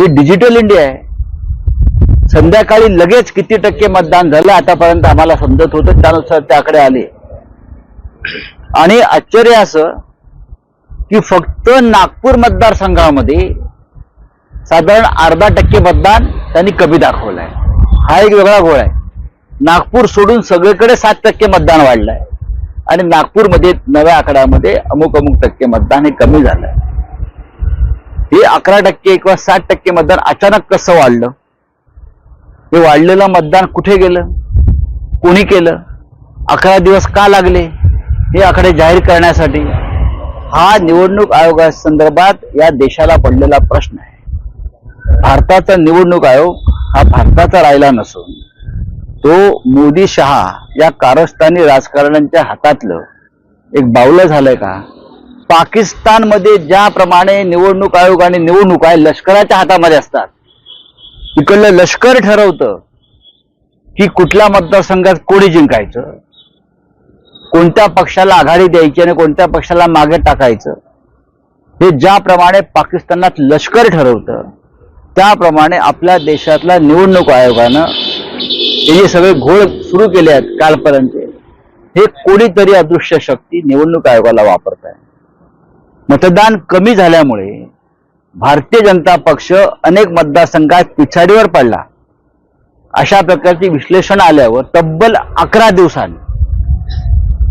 ही digital India आहे. संध्याकाळी लगेच किती टक्के मतदान झालं आतापर्यंत आम्हाला समजत होतं. त्यानुसार ते आकडे आले. आणि आश्चर्य असं की फक्त नागपूर मतदारसंघामध्ये साधारण अर्धा टक्के मतदान त्यांनी कमी दाखवलंय. हा एक वेगळा गोळ आहे. नागपूर सोडून सगळीकडे सात टक्के मतदान वाढलंय. आणि नागपूरमध्ये नव्या आकड्यामध्ये अमुक अमुक टक्के मतदान हे कमी झालंय. हे अकरा टक्के किंवा सात टक्के मतदान अचानक कसं वाढलं? हे वाढलेलं मतदान कुठे गेलं? कोणी केलं? अकरा दिवस का लागले? हे आकडे जाहीर करण्यासाठी हा निवडणूक आयोगासंदर्भात या देशाला पडलेला प्रश्न आहे. भारताचा निवडणूक आयोग हा भारताचा राहिला नसून तो मोदी शहा या कारस्थानी राजकारण्यांच्या हातातलं एक बावलं झालंय का? पाकिस्तानमध्ये ज्याप्रमाणे निवडणूक आयोग आणि निवडणूक आहे लष्कराच्या हातामध्ये असतात. इकडलं लष्कर ठरवतं की कुठल्या मतदारसंघात कोणी जिंकायचं कोणत्या पक्षाला आघाडी द्यायची आणि कोणत्या पक्षाला मागे टाकायचं. हे ज्याप्रमाणे पाकिस्तानात लष्कर ठरवतं त्याप्रमाणे आपल्या देशातल्या निवडणूक आयोगानं हे जे सगळे घोळ सुरू केले आहेत कालपर्यंत. हे कोणीतरी अदृश्य शक्ती निवडणूक आयोगाला वापरत आहे मतदान कमी झाल्यामुळे भारतीय जनता पक्ष अनेक मतदारसंघात पिछाडीवर पडला. अशा प्रकारची विश्लेषण आल्यावर तब्बल अकरा दिवसांनी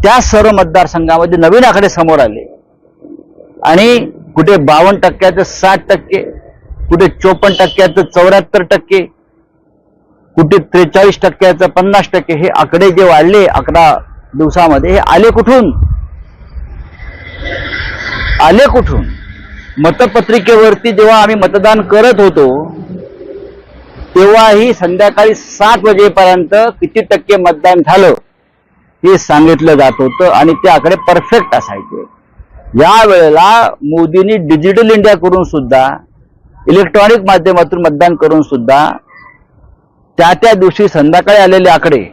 त्या सर्व मतदारसंघामध्ये नवीन आकडे समोर आले. आणि कुठे बावन्न टक्क्याचं साठ टक्के कुठे चोपन्न टक्क्याचं चौऱ्याहत्तर टक्के कुठे त्रेचाळीस टक्क्याचं पन्नास टक्के हे आकडे जे वाढले अकरा दिवसामध्ये हे आले कुठून? आले कुठून? मतपत्रिकेवरती जेव्हा आम्ही मतदान करत होतो तेव्हाही संध्याकाळी सात वाजेपर्यंत किती टक्के मतदान झालं हे सांगितलं जात होतं आणि ते आकडे परफेक्ट असायचे. या वेळेला मोदींनी डिजिटल इंडिया करून सुद्धा इलेक्ट्रॉनिक माध्यमातून मतदान करून सुद्धा त्या त्या दिवशी संध्याकाळी आलेले आकडे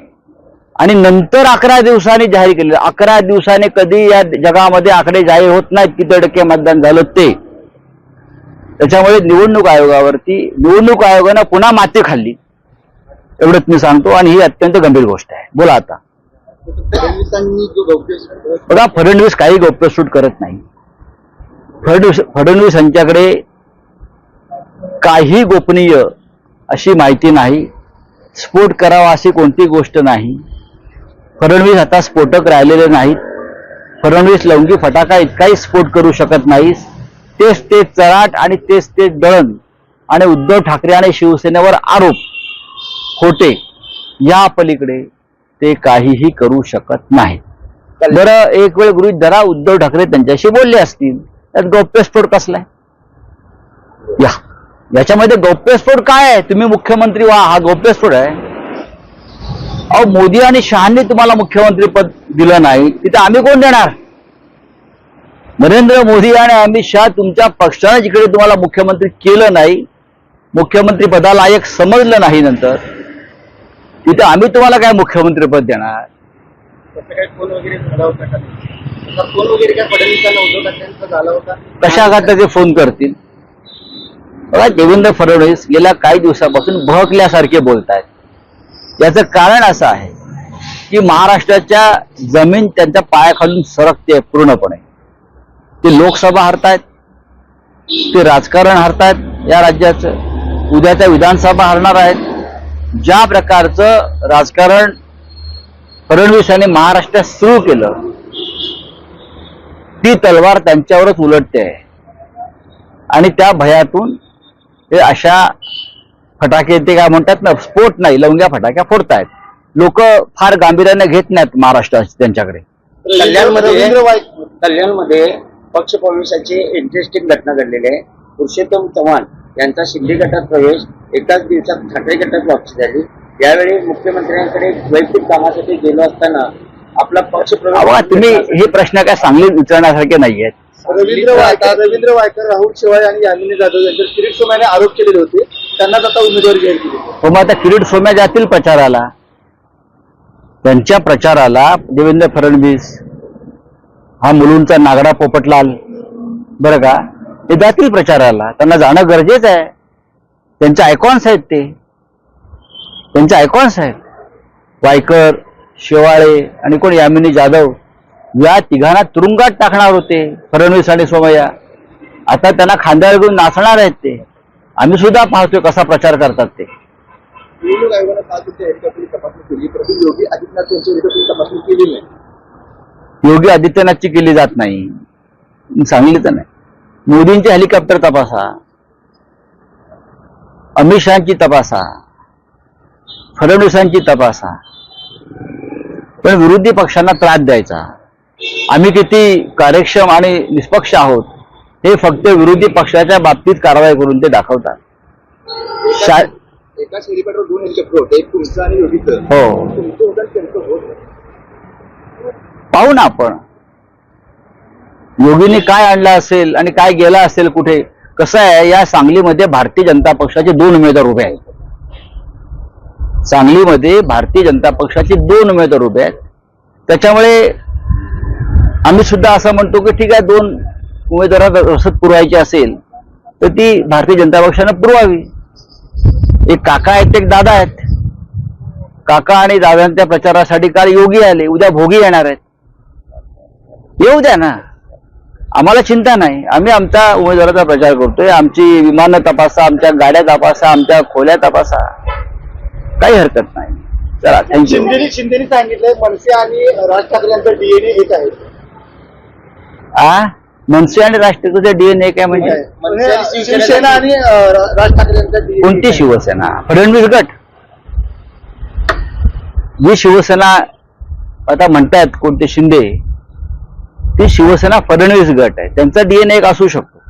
आणि नंतर अकरा दिवसांनी जाहीर केले अकरा दिवसाने कधी या जगामध्ये आकडे जाहीर होत नाहीत किती टक्के मतदान झालं ते. त्याच्यामुळे निवडणूक आयोगावरती निवडणूक आयोगानं पुन्हा माती खाल्ली. एवढंच मी सांगतो आणि ही अत्यंत गंभीर गोष्ट आहे. बोला आता. बघा फडणवीस काही गौप्यसूट करत नाही. फडणवीस फडणवीस यांच्याकडे काही गोपनीय अशी माहिती नाही. स्फोट करावा अशी कोणती गोष्ट नाही. फडणवीस आता स्फोटक राहिलेले नाहीत. फडणवीस लवंगी फटाका इतकाही स्फोट करू शकत नाही तेच ते चराट आणि तेच ते दळण आणि उद्धव ठाकरे आणि शिवसेनेवर आरोप खोटे या पलीकडे ते काहीही करू शकत नाही जर एक वेळ गृहित धरा उद्धव ठाकरे त्यांच्याशी बोलले असतील त्यात गौप्यस्फोट कसलाय या. याच्यामध्ये गौप्यस्फोट काय आहे? तुम्ही मुख्यमंत्री व्हा हा गौप्यस्फोट आहे. अहो मोदी आणि शहांनी तुम्हाला मुख्यमंत्री पद दिलं नाही तिथे आम्ही कोण देणार? नरेंद्र मोदी आणि अमित शहा तुमच्या पक्षाने जिकडे तुम्हाला मुख्यमंत्री केलं नाही मुख्यमंत्री पदाला एक समजलं नाही नंतर तिथे आम्ही तुम्हाला काय मुख्यमंत्री पद देणार? कशा ते फोन करतील? बघा देवेंद्र फडणवीस गेल्या काही दिवसापासून बहकल्यासारखे बोलत आहेत याचं कारण असं आहे की महाराष्ट्राच्या जमीन त्यांच्या पायाखालून सरकते पूर्णपणे. ते लोकसभा हरतायत ते राजकारण हरतायत या राज्याचं. उद्याच्या विधानसभा हरणार आहेत. ज्या प्रकारचं राजकारण फडणवीस यांनी महाराष्ट्रात सुरू केलं ती तलवार त्यांच्यावरच उलटते. आहे आणि त्या भयातून ते अशा फटाके ते काय म्हणतात ना स्फोट नाही लवंग्या फटाक्या फोडतायत. लोक फार गांभीर्याने घेत नाहीत महाराष्ट्रात त्यांच्याकडे. कल्याणमध्ये कल्याणमध्ये पक्ष प्रवेशाची इंटरेस्टिंग घटना घडलेली आहे. पुरुषोत्तम चव्हाण यांचा शिंदे गटात प्रवेश एकाच दिवसात ठाकरे गटात वापसी झाली. यावेळी मुख्यमंत्र्यांकडे वैयक्तिक कामासाठी गेलो असताना आपला पक्ष तुम्ही हे प्रश्न काय सांगली विचारण्यासारखे नाहीयेत? रवींद्र वायकर रवींद्र वायकर राहुल शेवाळे आणि यामिनी जाधव यांच्यावर किरीट आरोप केलेले होते. त्यांनाच आता उमेदवारी जाहीर केली. हो मग आता किरीट सोम्या जातील प्रचाराला. त्यांच्या प्रचाराला देवेंद्र फडणवीस हा मुलूंचा नागडा पोपटलाल बरं का ते जातील प्रचाराला. त्यांना जाणं गरजेचं आहे. त्यांचे आयकॉन्स आहेत ते. त्यांचे आयकॉन्स आहेत. वायकर शेवाळे आणि कोण यामिनी जाधव या तिघांना तुरुंगात टाकणार होते फडणवीस आणि सोमय्या. आता त्यांना खांद्यावर घेऊन नाचणार आहेत ते. आम्ही सुद्धा पाहतोय कसा प्रचार करतात ते. निवडणूक आयोगानं काल तुमच्या तपासणी केली. योगी आदित्यनाथ यांच्या तपासणी केली नाही. योगी आदित्यनाथची केली जात नाही. सांगली तर नाही. मोदींचे हेलिकॉप्टर तपासा. अमित शहाची तपासा. फडणवीसांची तपासा. पण विरोधी पक्षांना त्रास द्यायचा. आम्ही किती कार्यक्षम आणि निष्पक्ष आहोत हे फक्त विरोधी पक्षाच्या बाबतीत कारवाई करून ते दाखवतात. शा एकाच हेलिकॉप्टर दोन हेलिकॉप्टर होते एक तुमचं आणि योगीचं. हो. तुमचं त्यांचं होत. पाहू ना आपण. योगीने काय आणलं असेल आणि काय गेला असेल कुठे कसं आहे या सांगलीमध्ये भारतीय जनता पक्षाचे दोन उमेदवार उभे आहेत. सांगलीमध्ये भारतीय जनता पक्षाचे दोन उमेदवार उभे आहेत. त्याच्यामुळे आम्ही सुद्धा असं म्हणतो की ठीक आहे दोन उमेदवारात रसद पुरवायची असेल तर ती भारतीय जनता पक्षानं पुरवावी. एक काका आहेत एक दादा आहेत. काका आणि दादांच्या प्रचारासाठी काल योगी आले उद्या भोगी येणार आहेत. येऊ द्या ना. आम्हाला चिंता नाही. आम्ही आमच्या उमेदवाराचा प्रचार करतोय. आमची विमानं तपासा आमच्या गाड्या तपासा आमच्या खोल्या तपासा. काही हरकत नाही. चला थँक्यू शिंदेनी सांगितलंय मनसे आणि राज ठाकरे यांचा डीएनए एक आहे. आ? मनसे आणि राष्ट्रपतीचे डीएनए काय म्हणजे? म्हणजे शिवसेना आणि अं, रा- राज ठाकरे यांचा DNA कोणती. शिवसेना? फडणवीस गट. जी शिवसेना आता म्हणतायत कोणते शिंदे ती शिवसेना फडणवीस गट आहे. त्यांचा डीएनए एक असू शकतो.